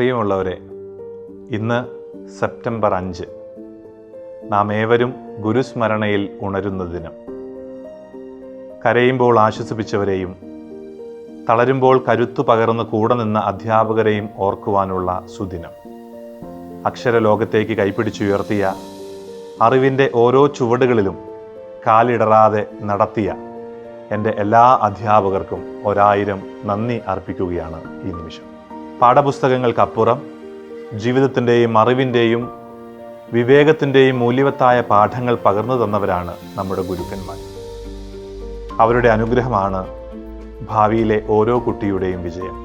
പ്രിയമുള്ളവരെ ഇന്ന് സെപ്റ്റംബർ അഞ്ച്. നാം ഏവരും ഗുരുസ്മരണയിൽ ഉണരുന്ന ദിനം കരയുമ്പോൾ ആശ്വസിപ്പിച്ചവരെയും തളരുമ്പോൾ കരുത്തു പകർന്ന് കൂടെ നിന്ന അധ്യാപകരെയും ഓർക്കുവാനുള്ള സുദിനം. അക്ഷരലോകത്തേക്ക് കൈപ്പിടിച്ചുയർത്തിയ അറിവിന്റെ ഓരോ ചുവടുകളിലും കാലിടറാതെ നടത്തിയ എന്റെ എല്ലാ അധ്യാപകർക്കും ഒരായിരം നന്ദി അർപ്പിക്കുകയാണ് ഈ നിമിഷം. പാഠപുസ്തകങ്ങൾക്കപ്പുറം ജീവിതത്തിന്റെയും അറിവിന്റെയും വിവേകത്തിന്റെയും മൂല്യവത്തായ പാഠങ്ങൾ പകർന്നു തന്നവരാണ് നമ്മുടെ ഗുരുക്കന്മാർ. അവരുടെ അനുഗ്രഹമാണ് ഭാവിയിലെ ഓരോ കുട്ടിയുടെയും വിജയം.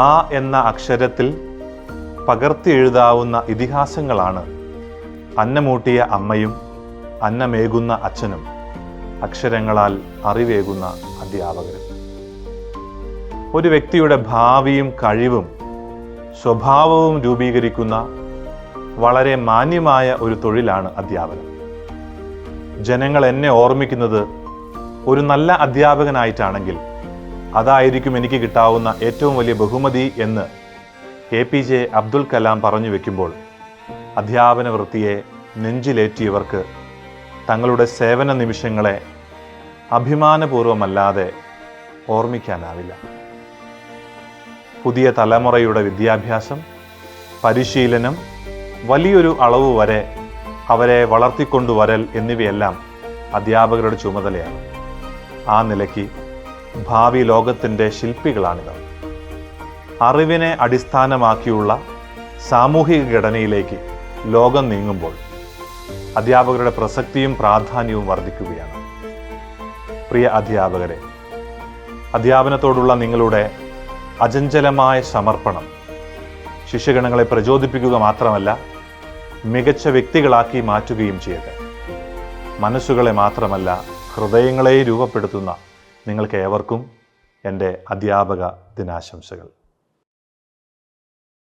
ആ എന്ന അക്ഷരത്തിൽ പകർത്തി എഴുതാവുന്ന ഇതിഹാസങ്ങളാണ് അന്നമൂട്ടിയ അമ്മയും അന്നമേകുന്ന അച്ഛനും അക്ഷരങ്ങളാൽ അറിവേകുന്ന അധ്യാപകരും. ഒരു വ്യക്തിയുടെ ഭാവിയും കഴിവും സ്വഭാവവും രൂപീകരിക്കുന്ന വളരെ മാന്യമായ ഒരു തൊഴിലാണ് അധ്യാപനം ജനങ്ങൾ എന്നെ ഓർമ്മിക്കുന്നത് ഒരു നല്ല അധ്യാപകനായിട്ടാണെങ്കിൽ അതായിരിക്കും എനിക്ക് കിട്ടാവുന്ന ഏറ്റവും വലിയ ബഹുമതി എന്ന് A P J Abdul Kalam പറഞ്ഞു വെക്കുമ്പോൾ അധ്യാപന വൃത്തിയെ നെഞ്ചിലേറ്റിയവർക്ക് തങ്ങളുടെ സേവന നിമിഷങ്ങളെ അഭിമാനപൂർവമല്ലാതെ ഓർമ്മിക്കാനാവില്ല. പുതിയ തലമുറയുടെ വിദ്യാഭ്യാസം പരിശീലനം വലിയൊരു അളവ് വരെ അവരെ വളർത്തിക്കൊണ്ടുവരൽ എന്നിവയെല്ലാം അധ്യാപകരുടെ ചുമതലയാണ്. ആ നിലയ്ക്ക് ഭാവി ലോകത്തിന്റെ ശില്പികളാണിവർ അറിവിനെ അടിസ്ഥാനമാക്കിയുള്ള സാമൂഹിക ഘടനയിലേക്ക് ലോകം നീങ്ങുമ്പോൾ അധ്യാപകരുടെ പ്രസക്തിയും പ്രാധാന്യവും വർദ്ധിക്കുകയാണ്. പ്രിയ അധ്യാപകരെ അധ്യാപനത്തോടുള്ള നിങ്ങളുടെ അചഞ്ചലമായ സമർപ്പണം. ശിഷ്യഗണങ്ങളെ പ്രചോദിപ്പിക്കുക മാത്രമല്ല മികച്ച വ്യക്തികളാക്കി മാറ്റുകയും ചെയ്യട്ടെ. മനസ്സുകളെ മാത്രമല്ല ഹൃദയങ്ങളെ രൂപപ്പെടുത്തുന്ന നിങ്ങൾക്ക് ഏവർക്കും എന്റെ അധ്യാപക ദിനാശംസകൾ.